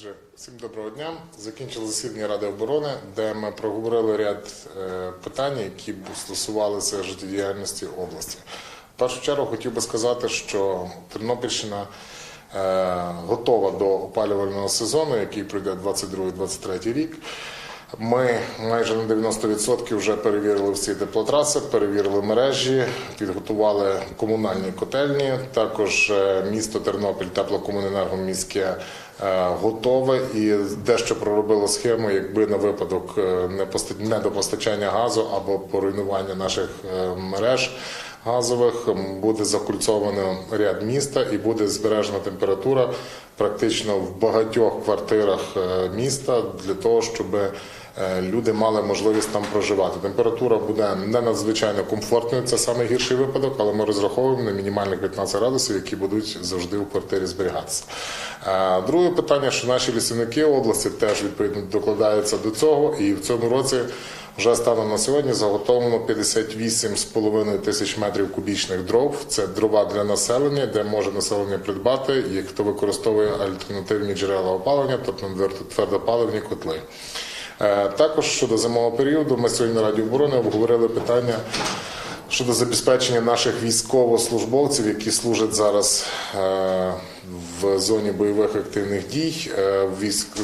Отже, всім доброго дня. Закінчили засідання Ради оборони, де ми проговорили ряд е, питань, які б стосувалися життєдіяльності області. В першу чергу хотів би сказати, що Тернопільщина е, готова до опалювального сезону, який пройде 22-23 рік. Ми майже на 90% вже перевірили всі теплотраси, перевірили мережі, підготували комунальні котельні. Також е, місто Тернопіль, теплокомуненерго міське е, готове і дещо проробило схему, якби на випадок е, недопостачання газу або поруйнування наших мереж газових буде закульцовано ряд міста і буде збережена температура практично в багатьох квартирах е, міста для того, щоб е, люди мали можливість там проживати. Температура буде не надзвичайно комфортною, це найгірший випадок, але ми розраховуємо на мінімальних 15 градусів, які будуть завжди в квартирі зберігатися. Е, Друге питання, що наші лісівники області теж відповідно докладаються до цього, і в цьому році вже станом на сьогодні заготовлено 58,5 тисяч метрів кубічних дров. Це дрова для населення, де може населення придбати, і хто використовує альтернативні джерела опалення, тобто твердопаливні котли. Е, Також щодо зимового періоду, ми сьогодні на Раді оборони обговорили питання щодо забезпечення наших військовослужбовців, які служать зараз е, в зоні бойових активних дій е,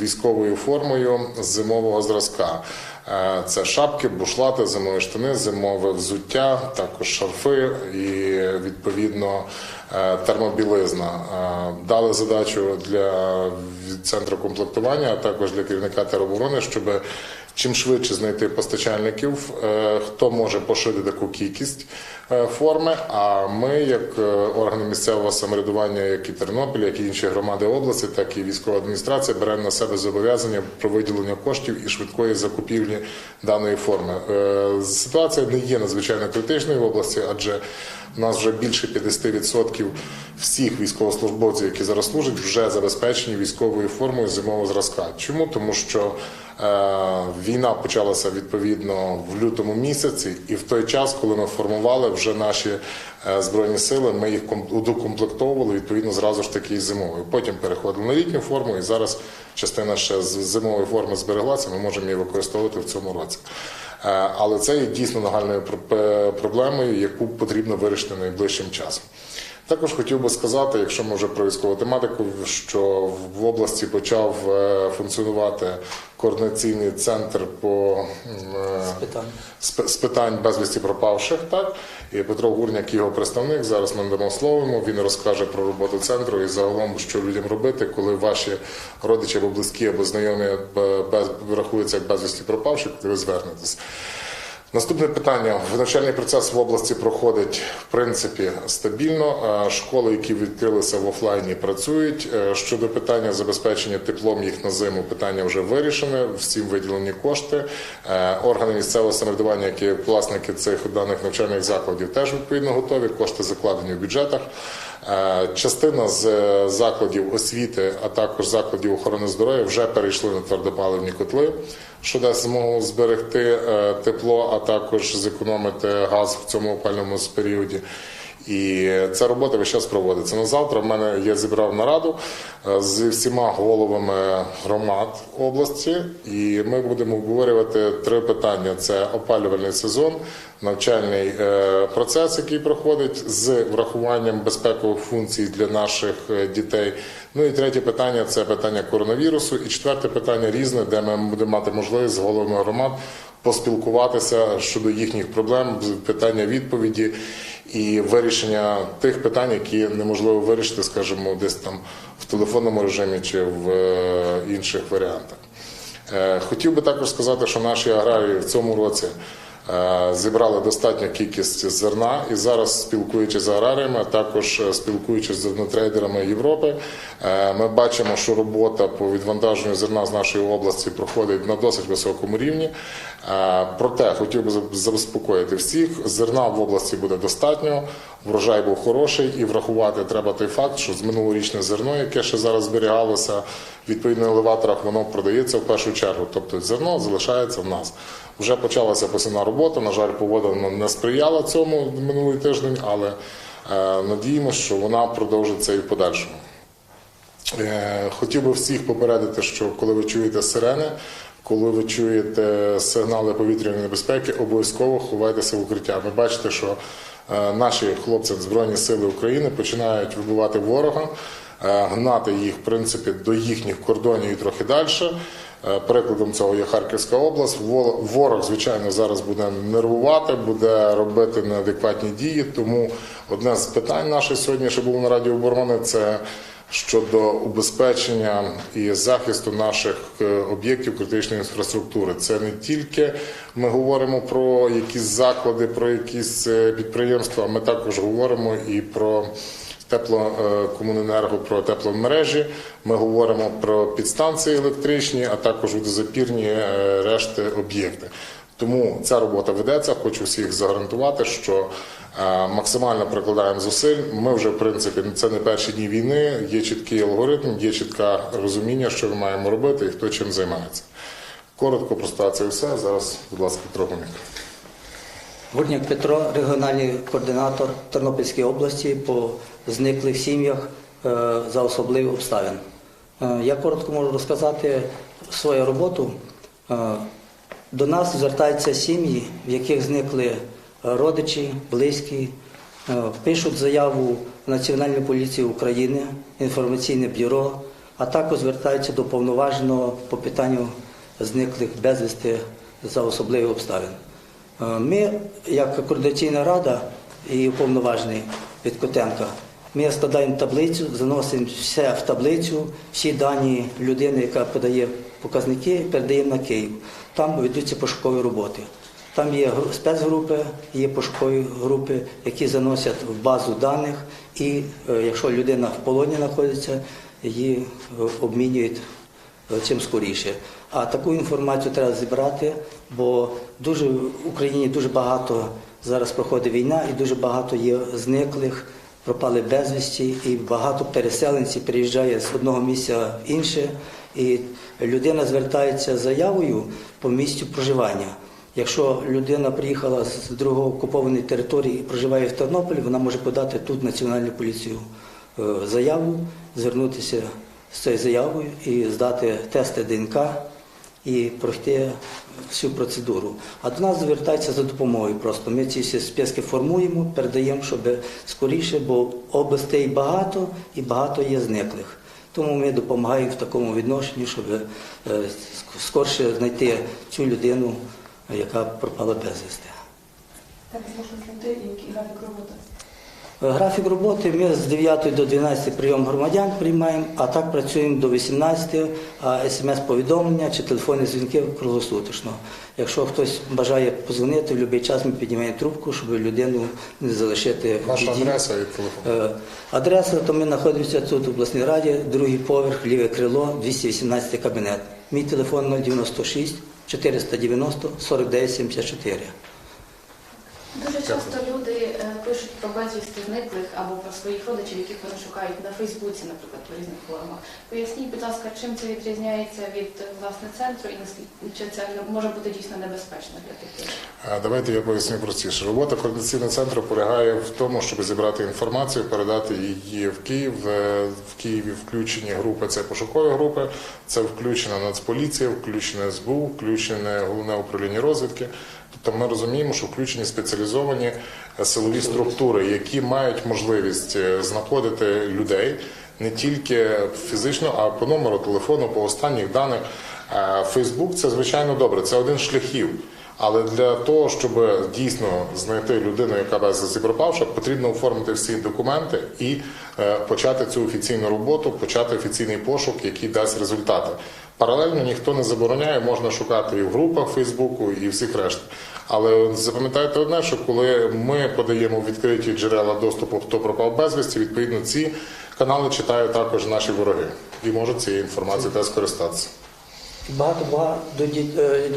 військовою формою зимового зразка. Е, Це шапки, бушлати, зимові штани, зимове взуття, також шарфи і відповідно е, термобілизна. Е, Дали задачу для від центру комплектування, а також для керівника тероборони, щоб чим швидше знайти постачальників, е, хто може пошити таку кількість е, форми. А ми, як е, органи місцевого самоврядування, як і Тернопіль, як і інші громади області, так і військова адміністрація, беремо на себе зобов'язання про виділення коштів і швидкої закупівлі даної форми. Ситуація не є надзвичайно критичною в області, адже у нас вже більше 50% всіх військовослужбовців, які зараз служать, вже забезпечені військовою формою зимового зразка. Чому? Тому що е, війна почалася відповідно в лютому місяці, і в той час, коли ми формували вже наші е, збройні сили, ми їх ком- удокомплектовували відповідно зразу ж таки і зимовою. Потім переходили на літню форму, і зараз частина ще з зимової форми збереглася. Ми можемо її використовувати в цьому році. Е, Але це є дійсно нагальною проблемою, яку потрібно вирішити найближчим часом. Також хотів би сказати, якщо ми вже про військову тематику, що в області почав е, функціонувати координаційний центр по е, питань. з з питань безвісті пропавших. Так і Петро Гурняк, його представник. Зараз ми надамо слово йому. Він розкаже про роботу центру і загалом, що людям робити, коли ваші родичі або близькі або знайомі е, без рахуються як безвісті пропавших, коли ви звернетесь. Наступне питання. Навчальний процес в області проходить в принципі стабільно. Е, Школи, які відкрилися в офлайні, працюють. Е, Щодо питання забезпечення теплом їх на зиму, питання вже вирішене. Всім виділені кошти. Е, Органи місцевого самоврядування, які власники цих даних навчальних закладів, теж відповідно готові. Кошти закладені в бюджетах. Частина з закладів освіти, а також закладів охорони здоров'я вже перейшли на твердопаливні котли, що дасть змогу зберегти е, тепло, а також зекономити газ в цьому опальному періоді. І ця робота весь час проводиться. На завтра в мене я зібрав нараду е, з всіма головами громад області, і ми будемо обговорювати три питання: це опалювальний сезон, навчальний е, процес, який проходить з врахуванням безпекових функцій для наших е, дітей. Ну і третє питання це питання коронавірусу. І четверте питання різне, де ми будемо мати можливість з головами громад поспілкуватися щодо їхніх проблем, питання відповіді і вирішення тих питань, які неможливо вирішити, скажімо, десь там в телефонному режимі чи в е, інших варіантах. Е, Хотів би також сказати, що наші аграрії в цьому році зібрали достатню кількість зерна і зараз, спілкуючись з аграріями, також е, спілкуючись з зернотрейдерами Європи, е, ми бачимо, що робота по відвантаженню зерна з нашої області проходить на досить високому рівні. Е, Проте хотів би заспокоїти всіх, зерна в області буде достатньо, врожай був хороший, і врахувати треба той факт, що з минулорічне зерно, яке ще зараз зберігалося, на елеваторах, воно продається в першу чергу. Тобто зерно залишається в нас. Вже почалася посівна робота. На жаль, погода не сприяла цьому минулий тиждень, але е, надіємося, що вона продовжиться і в подальшому. Е, Хотів би всіх попередити, що коли ви чуєте сирени, коли ви чуєте сигнали повітряної небезпеки, обов'язково ховайтеся в укриття. Ви бачите, що е, наші хлопці Збройні Сили України починають вибивати ворога, гнати їх в принципі до їхніх кордонів і трохи далі. Е, Прикладом цього є Харківська область. Во- Ворог, звичайно, зараз буде нервувати, буде робити неадекватні дії. Тому одне з питань наше сьогодні, що було на Раді оборони, це щодо убезпечення і захисту наших е, об'єктів критичної інфраструктури. Це не тільки ми говоримо про якісь заклади, про якісь е, підприємства. Ми також говоримо і про теплокомуненерго, про тепломережі. Ми говоримо про підстанції електричні, а також водозапірні е, решти об'єкти. Тому ця робота ведеться. Хочу всіх загарантувати, що е, максимально прикладаємо зусиль. Ми вже в принципі це не перші дні війни. Є чіткий алгоритм, є чітке розуміння, що ми маємо робити і хто чим займається. Коротко про ситуацію все. Зараз, будь ласка, Петро Гурняк Петро, регіональний координатор Тернопільської області по зниклих сім'ях е, за особливих обставин. Е, Я коротко можу розказати свою роботу. Е, До нас звертаються сім'ї, в яких зникли родичі, близькі, пишуть заяву в Національну поліцію України, інформаційне бюро, а також звертаються до повноваженого по питанню зниклих безвісти за особливих обставин. Е, Ми, як координаційна рада і уповноважений від Котенка, ми складаємо таблицю, заносимо все в таблицю, всі дані людини, яка подає показники, передаємо на Київ. Там ведуться пошукові роботи. Там є спецгрупи, є пошукові групи, які заносять в базу даних, і е, якщо людина в полоні знаходиться, її е, обмінюють чим скоріше. А таку інформацію треба зібрати, бо дуже в Україні дуже багато зараз проходить війна, і дуже багато є зниклих, пропали безвісті, і багато переселенців приїжджає з одного місця в інше, і людина звертається з заявою по місцю проживання. Якщо людина приїхала з другої окупованої території і проживає в Тернополі, вона може подати тут Національну поліцію е, заяву, звернутися з цією заявою і здати тести ДНК і пройти всю процедуру. А до нас звертаються за допомогою. Просто ми ці всі списки формуємо, передаємо, щоб скоріше, бо областей багато і багато є зниклих. Тому ми допомагаємо в такому відношенні, щоб е, скорше знайти цю людину, яка пропала безвісти. Так можна знайти і який графік роботи. Графік роботи ми з 9 до 12 прийом громадян приймаємо, а так працюємо до 18, а смс-повідомлення чи телефонні дзвінки круглосуточно. Якщо хтось бажає позвонити, в будь-який час ми піднімаємо трубку, щоб людину не залишити в Ваша адреса і телефон. Е, Адреса, то ми знаходимося тут в обласній раді, другий поверх, ліве крило, 218 кабінет. Мій телефон 096 490 49 74. Дуже часто люди пишуть про безвісти зниклих або про своїх родичів, яких вони шукають на Фейсбуці, наприклад, в різних формах. Поясніть, будь ласка, чим це відрізняється від власне центру і чи це може бути дійсно небезпечно для таких? Давайте я поясню простіше. Робота координаційного центру полягає в тому, щоб зібрати інформацію, передати її в Київ. Е, В Києві включені групи, це пошукові групи, це включена Нацполіція, включене СБУ, включене головне управління розвідки. Тобто ми розуміємо, що включені спеціалізовані е, силові структури, які мають можливість е, знаходити людей не тільки фізично, а по номеру телефону, по останніх даних. Фейсбук це звичайно добре, це один з шляхів. Але для того, щоб дійсно знайти людину, яка безвісти пропавша, потрібно оформити всі документи і е, почати цю офіційну роботу, почати офіційний пошук, який дасть результати. Паралельно ніхто не забороняє, можна шукати і в групах Фейсбуку, і всіх решта. Але запам'ятайте одне, що коли ми подаємо відкриті джерела доступу, хто пропав безвісті, відповідно ці канали читають також наші вороги і можуть цією інформацією теж скористатися. Багато багато е,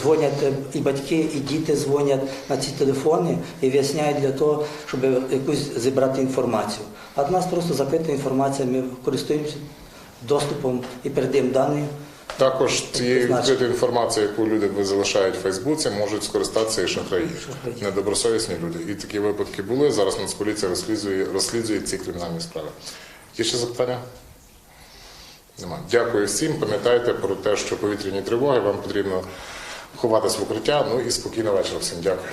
дзвонять е, і батьки, і діти дзвонять на ці телефони і виясняють для того, щоб якусь зібрати інформацію. А в нас просто закрита інформація, ми користуємося доступом і передаємо дані. Також цією відкритою інформацією, яку люди залишають в Фейсбуці, можуть скористатися і шахраї, недобросовісні люди. І такі випадки були. Зараз Нацполіція розслідує, розслідує ці кримінальні справи. Є ще запитання? Нема. Дякую всім. Пам'ятайте про те, що повітряні тривоги вам потрібно ховатись в укриття. Ну і спокійного вечора всім. Дякую.